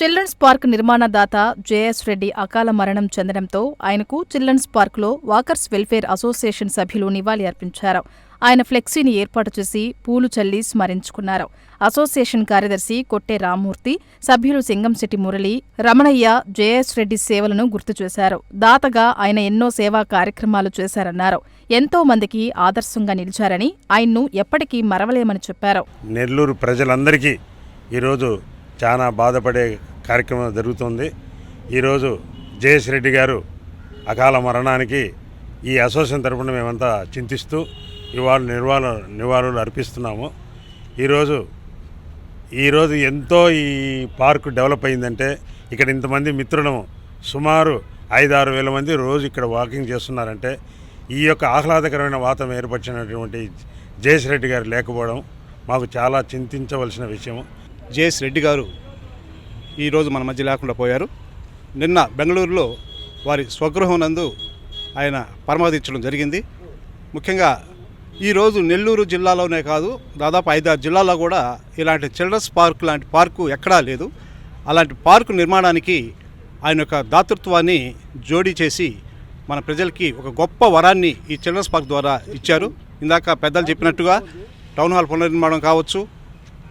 Children's park నిర్మాణదాత JS Reddy అకాల మరణం చెందడంతో ఆయనకు చిల్డ్రన్స్ పార్క్లో వాకర్స్ వెల్ఫేర్ అసోసియేషన్ సభ్యులు నివాళి అర్పించారు. ఆయన ఫ్లెక్సీని ఏర్పాటు చేసి పూలు చల్లి స్మరించుకున్నారు. అసోసియేషన్ కార్యదర్శి కొట్టే రామ్మూర్తి సభ్యులు సింగంశెట్టి మురళి రమణయ్య జేఎస్ రెడ్డి సేవలను గుర్తు చేశారు. దాతగా ఆయన ఎన్నో సేవా కార్యక్రమాలు చేశారన్నారు. ఎంతో మందికి ఆదర్శంగా నిలిచారని ఆయన్ను ఎప్పటికీ మరవలేమని చెప్పారు. నెల్లూరు ప్రజలందరికీ ఈరోజు చాలా బాధపడే కార్యక్రమం జరుగుతుంది. ఈరోజు జయేష్ రెడ్డి గారు అకాల మరణానికి ఈ అసోసియేషన్ తరపున మేమంతా చింతిస్తూ ఇవాళ నిర్వాళ నివాళులు అర్పిస్తున్నాము. ఈరోజు ఈరోజు ఎంతో ఈ పార్క్ డెవలప్ అయిందంటే ఇక్కడ ఇంతమంది మిత్రులము సుమారు ఐదు ఆరు వేల మంది రోజు ఇక్కడ వాకింగ్ చేస్తున్నారంటే ఈ యొక్క ఆహ్లాదకరమైన వాతావరణం ఏర్పరిచినటువంటి జయేష్ రెడ్డి గారు లేకపోవడం మాకు చాలా చింతించవలసిన విషయం జేఎస్ రెడ్డి గారు ఈరోజు మన మధ్య లేకుండా పోయారు. నిన్న బెంగళూరులో వారి స్వగృహం నందు ఆయన పరమాదించడం జరిగింది. ముఖ్యంగా ఈరోజు నెల్లూరు జిల్లాలోనే కాదు దాదాపు ఐదారు జిల్లాల్లో కూడా ఇలాంటి చిల్డ్రన్స్ పార్క్ లాంటి పార్కు ఎక్కడా లేదు. అలాంటి పార్కు నిర్మాణానికి ఆయన యొక్క దాతృత్వాన్ని జోడీ చేసి మన ప్రజలకి ఒక గొప్ప వరాన్ని ఈ చిల్డ్రన్స్ పార్క్ ద్వారా ఇచ్చారు. ఇందాక పెద్దలు చెప్పినట్టుగా టౌన్ హాల్ పునర్నిర్మాణం కావచ్చు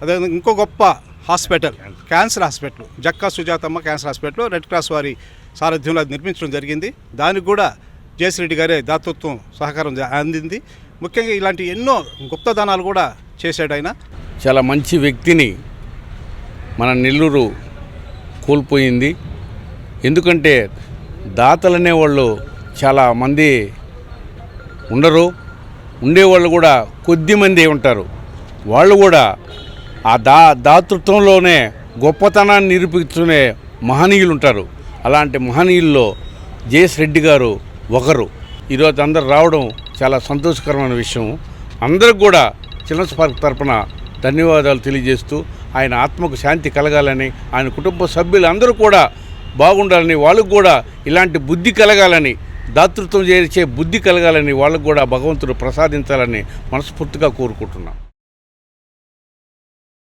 అదేవిధంగా ఇంకో గొప్ప hospital cancer hospital Jakka Sujathamma cancer hospital Red Cross వారి సారథ్యంలో అది నిర్మించడం జరిగింది. దానికి కూడా జయశ్రెడ్డి గారే దాతృత్వం సహకారం అందింది. ముఖ్యంగా ఇలాంటి ఎన్నో గుప్తదానాలు కూడా చేశాడు ఆయన. చాలా మంచి వ్యక్తిని మన నెల్లూరు కోల్పోయింది. ఎందుకంటే దాతలనే వాళ్ళు చాలా మంది ఉండరు. ఉండేవాళ్ళు కూడా కొద్ది మంది ఉంటారు. వాళ్ళు కూడా ఆ దా దాతృత్వంలోనే గొప్పతనాన్ని నిరూపించుకునే మహనీయులు ఉంటారు అలాంటి మహనీయుల్లో జేఎస్ రెడ్డి గారు ఒకరు. ఈరోజు అందరు రావడం చాలా సంతోషకరమైన విషయం. అందరికి కూడా చిల్డ్రన్స్ పార్క్ తరపున ధన్యవాదాలు తెలియజేస్తూ ఆయన ఆత్మకు శాంతి కలగాలని ఆయన కుటుంబ సభ్యులు అందరూ కూడా బాగుండాలని వాళ్ళకు కూడా ఇలాంటి బుద్ధి కలగాలని దాతృత్వం చేసే బుద్ధి కలగాలని వాళ్ళకు కూడా భగవంతుడు ప్రసాదించాలని మనస్ఫూర్తిగా కోరుకుంటున్నాం.